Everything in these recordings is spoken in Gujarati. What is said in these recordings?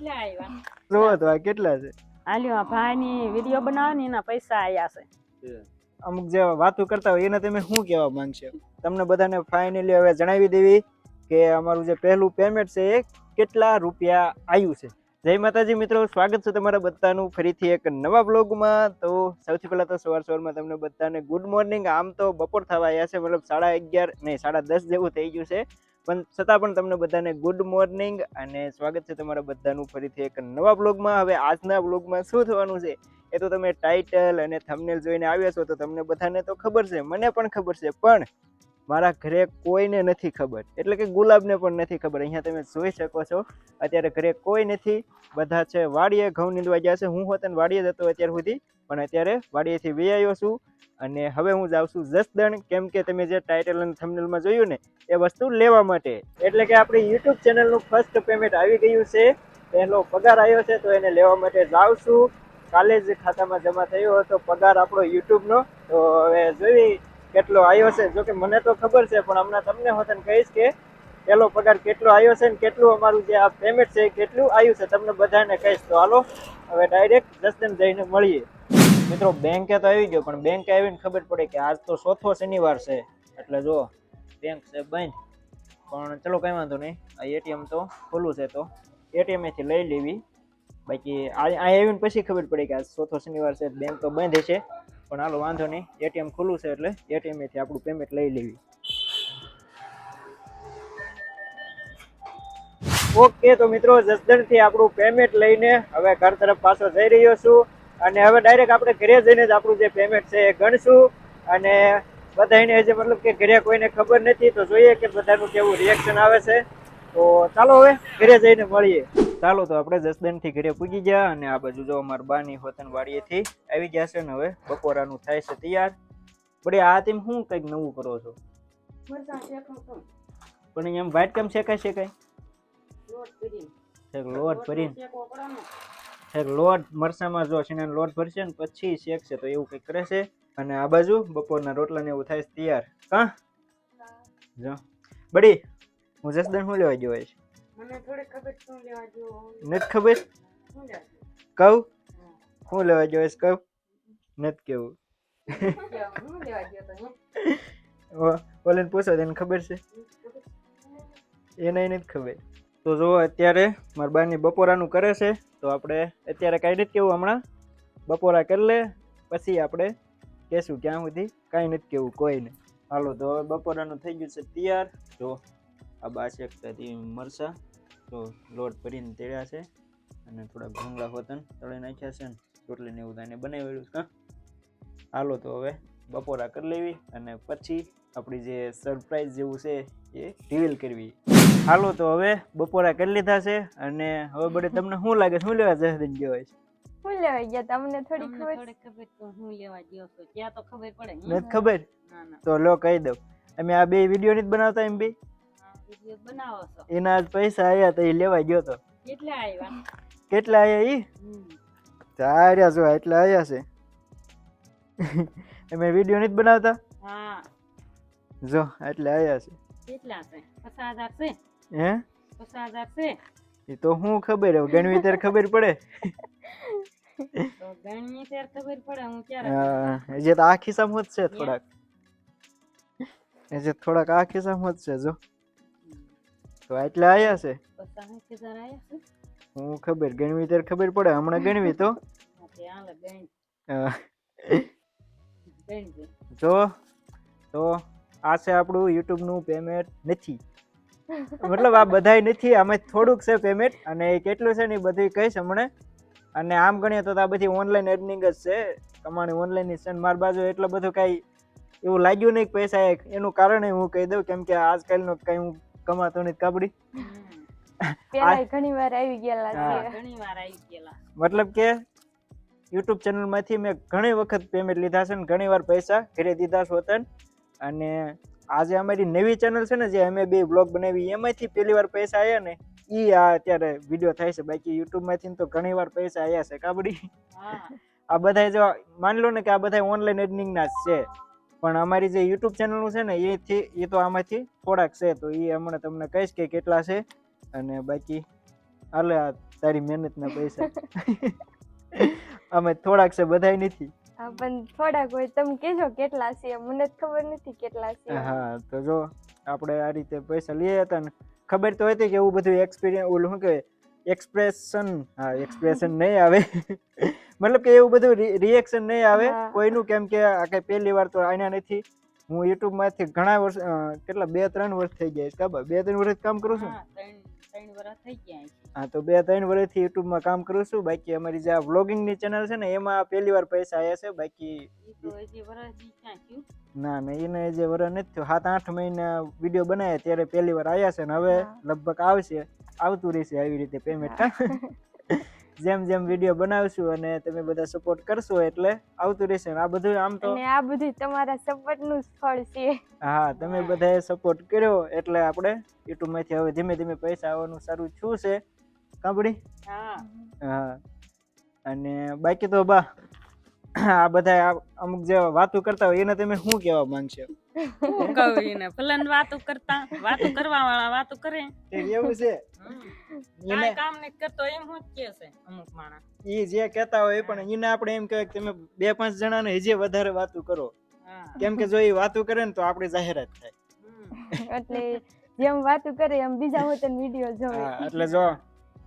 કેટલા આવ્યા જોવો તો આ કેટલા છે? આલ્યો આ ભાઈની વીડિયો બનાવવાની એના પૈસા આયા છે. અમુક જે વાતો કરતા હોય એને તમે શું કહેવા માંગશો? તમને બધાને ફાઇનલી હવે જણાવી દેવી કે અમારું જે પહેલું પેમેન્ટ છે એ કેટલા રૂપિયા આવ્યું છે. જય માતાજી મિત્રો સ્વાગત છે તમારા બધાનું. ફરીથી એક નવા બ્લોગમાં તો સૌથી પહેલા તો સવાર સવારમાં તમને બધાને ગુડ મોર્નિંગ આમ તો બપોર થવા આવ્યા છે મતલબ સાડા અગિયાર નહીં સાડા દસ જેવું થઈ ગયું છે. પણ છતાં પણ તમને બધાને ગુડ મોર્નિંગ અને સ્વાગત છે તમારા બધાનું ફરીથી એક નવા બ્લોગમાં હવે આજના બ્લોગમાં શું થવાનું છે? એ તો તમે ટાઇટલ અને થંબનેલ જોઈને આવ્યા છો, તો તમને બધાને તો ખબર છે, મને પણ ખબર છે, પણ મારા ઘરે કોઈને નથી ખબર. એટલે કે ગુલાબને પણ નથી ખબર. અહીંયા તમે જોઈ શકો છો, અત્યારે ઘરે કોઈ નથી. બધા છે, વાડીએ ઘઉં નીંદવા ગયા છે. હું હોત ને વાડીએ જતો અત્યાર સુધી. પણ અત્યારે વાડીએથી વી આવ્યો છું અને હવે હું જાઉં છું જસદણ. કેમ કે તમે જે ટાઇટલ અને થંબનેલમાં જોયું ને, એ વસ્તુ લેવા માટે. એટલે કે આપણી યુટ્યુબ ચેનલનું ફર્સ્ટ પેમેન્ટ આવી ગયું છે. પહેલો પગાર આવ્યો છે તો એને લેવા માટે જાઉં છું. કાલે જ ખાતામાં જમા થયો હતો પગાર આપણો યુટ્યુબનો તો હવે જોઈ કેટલો આવ્યો છે. જો કે મને તો ખબર છે, પણ હમણાં તમને હોતન કહીશ કે પેલો પગાર કેટલો આવ્યો છે ને કેટલું અમારું જે આ પેમેન્ટ છે કેટલું આવ્યું છે, તમને બધાને કહીશ. તો હાલો, હવે ડાયરેક્ટ જસદન જઈને મળીએ. મિત્રો બેંકે તો આવી ગયો, પણ બેંકે આવીને ખબર પડે કે આજ તો ચોથો શનિવાર છે. એટલે જો બેંક છે બંધ. પણ ચલો કંઈ વાંધો નહીં, આ એટીએમ તો ખુલ્લું છે તો. એટીએમથી લઈ લેવી. બાકી આ આવીને પછી ખબર પડી કે આજ ચોથો શનિવાર છે બેંક તો બંધ છે. પણ હાલો, વાંધો નહીં, એટીએમ ખુલ્લું છે એટલે એટીએથી આપણું પેમેન્ટ લઈ લેવી. ઓકે, તો મિત્રો, જસદણથી આપણું પેમેન્ટ લઈને હવે ઘર તરફ પાછો જઈ રહ્યો છું. અને હવે ડાયરેક્ટ આપણે ઘરે જઈને જ આપણું જે પેમેન્ટ છે એ ગણશું. અને બધાને હજી મતલબ કે ઘરે કોઈને ખબર નથી તો જોઈએ કે બધાનું કેવું રિએક્શન આવે છે. તો ચાલો હવે ઘરે જઈને મળીએ. ચાલો તો આપણે જસદનથી ઘરે પૂજી ગયા અને આ બાજુ જો અમારા બાની હોતન વાડીએથી આવી ગયા છે ને હવે બપોરાનું થાય છે તૈયાર. બડે આ તેમ શું કંઈક નવું કરો છો? પણ એમ વાઇટ કેમ શેકાય? શેકાય એક લોટ ભરીને. એક લોટ મરસામાં જો છે લોટ ભરશે ને પછી શેકશે તો એવું કંઈક કરે છે અને આ બાજુ બપોરના રોટલા ને એવું થાય છે તૈયાર. હા જો. બડી હું જસદન શું લેવા ગયો છે મને થોડી ખબર શું લેવા નથી ખબર? કહું? શું લેવા ગયો છે કહું? નથી કેવું. ઓલે પૂછો તેને ખબર છે? એને નથી ખબર. તો જો અત્યારે મારા બાની બપોરાનું કરે છે, તો આપણે અત્યારે કાંઈ નથી કેવું હમણાં. બપોરા કરી લે, પછી આપણે કહેશું ક્યાં સુધી, કાંઈ નથી કેવું કોઈને હાલો, તો હવે બપોરાનું થઈ ગયું છે તૈયાર. જો, આ બા શેકતાથી મરસા, તો લોટ ભરીને તેડ્યા છે. અને થોડા ભૂંગળા હોતન તળી નાખ્યા છે ને રોટલીને એવું તાને બનાવેલું છે હાલો, તો હવે બપોરા કરી લેવી અને પછી આપણી જે સરપ્રાઈઝ જેવું છે એ રિવીલ કરવી. હાલો તો હવે બપોરા કરી લીધા છે અને હવે બડે તમને શું લાગે શું લેવા જસદન ગયો છે? શું લેવા ગયા? તમને થોડી ખબર? થોડી ખબર તો હું લેવા ગયો છું. ત્યાં તો ખબર પડે નથી ખબર? ના ના. તો લો કહી દઉં. અમે આ બે વીડિયો નથી બનાવતા એમ બે બનાવો છો. એના આજ પૈસા આવ્યા તો એ લેવા ગયો તો. કેટલા આવ્યા કેટલા આવ્યા ઈ? ચાર્યા જો એટલા આવ્યા છે. અમે વીડિયો નથી બનાવતા? હા. જો એટલે આવ્યા છે. કેટલા છે? પચાસ હજાર છે? હે? પચાસ હજાર છે એ તો શું ખબર હવે ગણવી ત્યારે ખબર પડે. ગણવી ત્યારે ખબર પડે હું ક્યારે હા, હજી તો આ ખિસ્સામાં જ છે થોડાક. હજી થોડાક આ ખિસ્સામાં જ છે જો. તો એટલે આવ્યા છે? હું ખબર ગણવી ત્યારે ખબર પડે હમણાં ગણવી તો. હા. જો તો આ છે આપણું યુટ્યુબનું પેમેન્ટ નથી. મતલબ આ બધાય નથી આમાં થોડુંક છે પેમેન્ટ અને એ કેટલું છે ને એ બધું કહીશ હમણે. અને આમ ગણીએ તો આ બધી ઓનલાઈન અર્નિંગ જ છે. તમારી ઓનલાઈન છે માર બાજુ એટલું બધું કાંઈ એવું લાગ્યું નહીં પૈસા એક એનું કારણ હું કહી દઉં કેમ કે આજકાલનો કંઈ હું કમાતો નથી કાબડી. ઘણી વાર આવી ગયેલા છે. ઘણી વાર આવી ગયેલા મતલબ કે યુટ્યુબ ચેનલમાંથી મેં ઘણી વખત પેમેન્ટ લીધા છે ને ઘણી વાર પૈસા ઘરે દીધા છે વતન અને આજે અમારી નવી ચેનલ છે ને જે અમે બે બ્લોગ બનાવી એમાંથી પહેલી વાર પૈસા આવ્યા ને એ આ અત્યારે વીડિયો થાય છે. બાકી યુટ્યુબમાંથી તો ઘણી વાર પૈસા આવ્યા છે કાબડી આ બધા જો માની લો ને કે આ બધા ઓનલાઈન અર્નિંગના જ છે. પણ અમારી જે યુટ્યુબ ચેનલનું છે ને એથી એ તો આમાંથી થોડાક છે તો એ હમણાં તમને કહીશ કે કેટલા છે. અને બાકી હાલે આ તારી મહેનતના પૈસા. અમે થોડાક છે બધાય નથી. હા પણ થોડાક હોય તમે કહેજો કેટલા છે. મને જ ખબર નથી કેટલા છે. હા તો જો આપણે આ રીતે પૈસા લઈએ હતા ને ખબર તો હતી કે એવું બધું એક્સપિરિયન્સ ઓલું શું કહેવાય એક્સપ્રેશન હા એક્સપ્રેશન નહીં આવે. મતલબ કે એવું બધું રિએક્શન નહીં આવે. કોઈનું કેમ કે આ કઈ પહેલી વાર તો આના નથી. હું યુટ્યુબમાંથી ઘણા વર્ષ કેટલા બે ત્રણ વર્ષ થઈ ગયા છે. બે ત્રણ વર્ષ કામ કરું છું ત્રણ વર્ષ થઈ ગયા છે. હા તો બે ત્રણ વર્ષથી યુટ્યુબમાં કામ કરું છું. બાકી અમારી જે આ વ્લોગિંગની ચેનલ છે ને એમાં પહેલી વાર પૈસા આવ્યા છે. બાકી ના ના એને જે વર નથી થયું. સાત આઠ મહિના વીડિયો બનાવ્યા ત્યારે પહેલી વાર આવ્યા છે ને હવે લગભગ આવશે. આવતું રહેશે આવી રીતે પેમેન્ટ જેમ જેમ વીડિયો બનાવશું અને તમે બધા સપોર્ટ કરશો એટલે આવતું રહેશે આ બધું આમ તો આ બધું તમારા સપોર્ટનું ફળ છે. હા તમે બધાએ સપોર્ટ કર્યો એટલે આપણે યુટ્યુબમાંથી હવે ધીમે ધીમે પૈસા આવવાનું સારું થયું છે. કાંપડી હા. હા. અને બાકી તો બા આ બધા અમુક જે વાતો કરતા હોય એને તમે શું કહેવા માંગશો? હું કહું એને ફલન વાતો કરતા વાતો કરવા વાળા વાતો કરે. એવું છે? એને કાંઈ કામ ને કરતો એમ હું જ કે છે અમુક માણસ. ઈ જે કહેતા હોય પણ એને આપણે એમ કહે કે તમે બે પાંચ જણાને હજી વધારે વાતો કરો. કેમ કે જો એ વાતો કરે ને તો આપણે જાહેરાત થાય. એટલે જેમ વાતો કરે એમ બીજા હોય તો વીડિયો જોવે. એટલે જો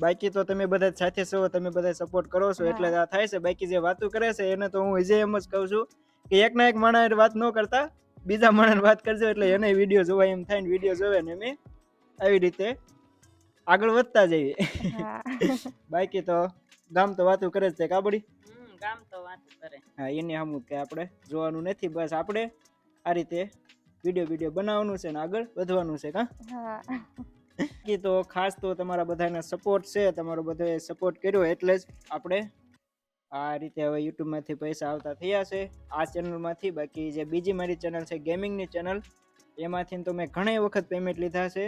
બાકી તો તમે બધા સાથે છો તમે બધા સપોર્ટ કરો છો એટલે આ થાય છે. બાકી જે વાતો કરે છે એને તો હું હજી એમ જ કહું છું કે એક ના એક માણસ વાત ન કરતા બીજા માણસ વાત કરજો એટલે એને વીડિયો જોવા એમ થાય ને વીડિયો જોવે ને અમે આવી રીતે આગળ વધતા જઈએ. બાકી તો ગામ તો વાતો કરે જ તે કાબડી ગામ તો વાતો કરે. હા એની હમું કે આપણે જોવાનું નથી બસ આપણે આ રીતે વીડિયો વીડિયો બનાવવાનું છે ને આગળ વધવાનું છે કા? હા. બાકી તો ખાસ તો તમારા બધાના સપોર્ટ છે, તમારો બધાએ સપોર્ટ કર્યો એટલે જ આપણે આ રીતે હવે યુટ્યુબમાંથી પૈસા આવતા થયા છે, આ ચેનલમાંથી બાકી જે બીજી મારી ચેનલ છે ગેમિંગની ચેનલ એમાંથી તો મેં ઘણી વખત પેમેન્ટ લીધા છે.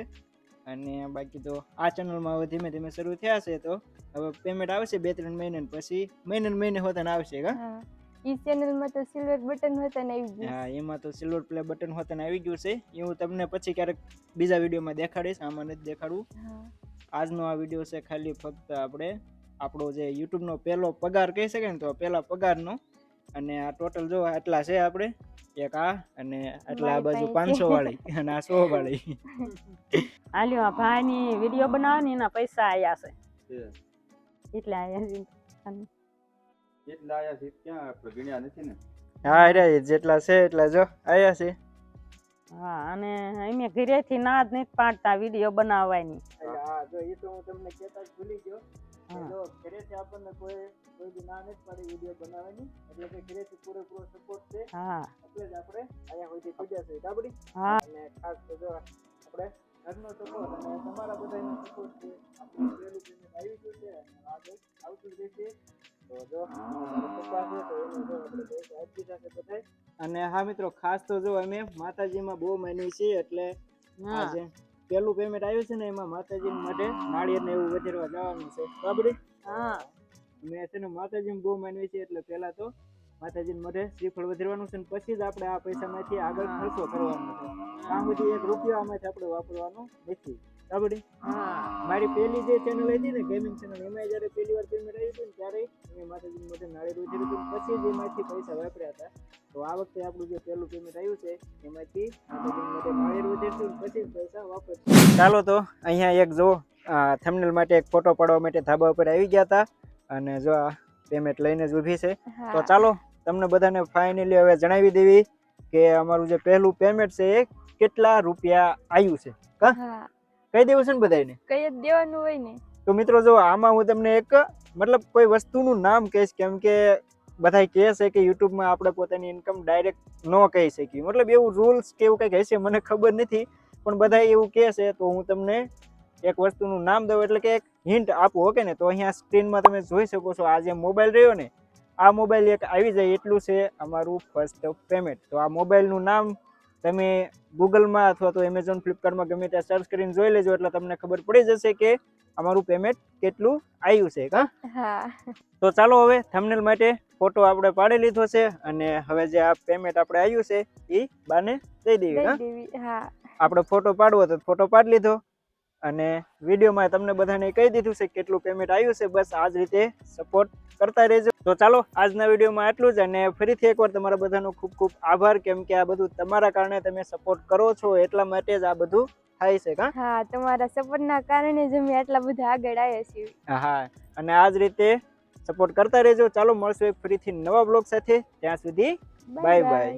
અને બાકી તો આ ચેનલમાં હવે ધીમે ધીમે શરૂ થયા છે તો હવે પેમેન્ટ આવશે બે ત્રણ મહિને પછી. મહિને મહિને હોતા આવશે કા? ઈ ચેનલમાં તો સિલ્વર બટન હોતા ને આવી ગયું. હા એમાં તો સિલ્વર પ્લે બટન હોતા આવી ગયું છે. એ હું તમને પછી ક્યારેક બીજા વિડીયોમાં દેખાડીશ. આમાં નથી દેખાડવું. આજનો આ વીડિયો છે ખાલી ફક્ત આપણે આપણો જે યુટ્યુબનો પહેલો પગાર કહી શકાય ને તો પહેલા પગારનો. અને આ ટોટલ જો આટલા છે આપણે. એક આ અને આટલા આ બાજુ પાંચસો વાળી અને આ સો વાળી. હાલ્યો આ ભાઈની વીડિયો બનાવવાની એના પૈસા આયા છે. એટલે આયા છે એટલા આયા છે ક્યાં આપણે ગણ્યા નથી ને. હા રે જેટલા છે એટલા જો આયા છે. હા અને અમે ઘરેથી ના જ નથી પાડતા વીડિયો બનાવવાની. હા. જો એ તો હું તમને કહેતા જ ભૂલી ગયો. જો ઘરેથી આપણને કોઈ કોઈ બી ના નથી પાડી વીડિયો બનાવવાની. એટલે કે ઘરેથી પૂરેપૂરો સપોર્ટ છે. હા. એટલે જ આપણે અહીંયા સુધી પૂજા છે ડાબડી? હા. અને ખાસ તો જો આપણે ઘરનો સપોર્ટ અને તમારા બધાનો સપોર્ટ છે. આપણે આવી ગયું છે આગળ આવતું જ રહેશે. પૈસા અને હા મિત્રો ખાસ તો જો અમે માતાજીમાં બહુ માની છીએ એટલે આજે પેલું પેમેન્ટ આવ્યું છે ને એમાં માતાજી માટે નાળિયેર ને એવું વધારવા જવાનું છે. બાબડી હા. મેં છે ને માતાજી બહુ માનવી છે એટલે પહેલા તો માતાજી માટે શ્રીફળ વધારવાનું છે ને પછી જ આપણે આ પૈસામાંથી આગળ ખર્ચો કરવાનો છે. આ બધી એક રૂપિયા આમાંથી આપણે વાપરવાનો નથી. બરાબર મારી પહેલી જે ચેનલ હતી ને ગેમિંગ ચેનલ એમાં જ્યારે પહેલી વાર પેમેન્ટ આવ્યું હતું ત્યારે મેં માતાજીને માટે નાળી રોજી હતું પછી જ એમાંથી પૈસા વાપર્યા હતા. તો આ વખતે આપણું જે પહેલું પેમેન્ટ આવ્યું છે એમાંથી માતાજીને માટે નાળી રોજી ને પછી જ પૈસા વાપર ચાલો તો અહીંયા એક જો થંબનેલ માટે એક ફોટો પાડવા માટે ધાબા ઉપર આવી ગયા હતા. અને જો આ પેમેન્ટ લઈને જ ઊભી છે. તો ચાલો તમને બધાને ફાઇનલી હવે જણાવી દેવી કે અમારું જે પહેલું પેમેન્ટ છે એ કેટલા રૂપિયા આવ્યું છે કા? હા. કહી દેવું છે ને બધાને કઈ જ દેવાનું હોય ને. તો મિત્રો જો આમાં હું તમને એક મતલબ કોઈ વસ્તુનું નામ કહીશ કેમ કે બધા કહે છે કે યુટ્યુબમાં આપણે પોતાની ઇન્કમ ડાયરેક્ટ ન કહી શકીએ. મતલબ એવું રૂલ્સ કે એવું કંઈક હશે મને ખબર નથી પણ બધા એવું કહે છે તો હું તમને એક વસ્તુનું નામ દઉં એટલે કે એક હિન્ટ આપું ઓકે ને? તો અહીંયા સ્ક્રીનમાં તમે જોઈ શકો છો આ જે મોબાઈલ રહ્યો ને આ મોબાઈલ એક આવી જાય એટલું છે અમારું ફર્સ્ટ પેમેન્ટ તો આ મોબાઈલનું નામ તમે ગૂગલમાં અથવા તો એમેઝોન ફ્લિપકાર્ટમાં ગમે ત્યાં સર્ચ કરીને જોઈ લેજો એટલે તમને ખબર પડી જશે કે અમારું પેમેન્ટ કેટલું આવ્યું છે હા. તો ચાલો હવે થંબનેલ માટે ફોટો આપણે પાડી લીધો છે અને હવે જે આ પેમેન્ટ આપણે આવ્યું છે એ બાને દઈ દેવી દેવી હા. આપણે ફોટો પાડવો તો ફોટો પાડી લીધો. અને વિડીયોમાં તમને બધાને કહી દીધું છે કેટલું પેમેન્ટ આવ્યું છે. બસ આ જ રીતે સપોર્ટ કરતા રહેજો. તો ચાલો આજના વિડીયોમાં આટલું જ અને ફરીથી એકવાર તમારા બધાનો ખૂબ ખૂબ આભાર. કેમ કે આ બધું તમારા કારણે તમે સપોર્ટ કરો છો એટલા માટે જ આ બધું થાય છે કા હા તમારા સપોર્ટના કારણે જ અમે આટલા બધા આગળ આવ્યા છીએ. હા અને આ જ રીતે સપોર્ટ કરતા રહેજો. ચાલો મળશું એક ફરીથી નવા બ્લોગ સાથે. ત્યાં સુધી બાય બાય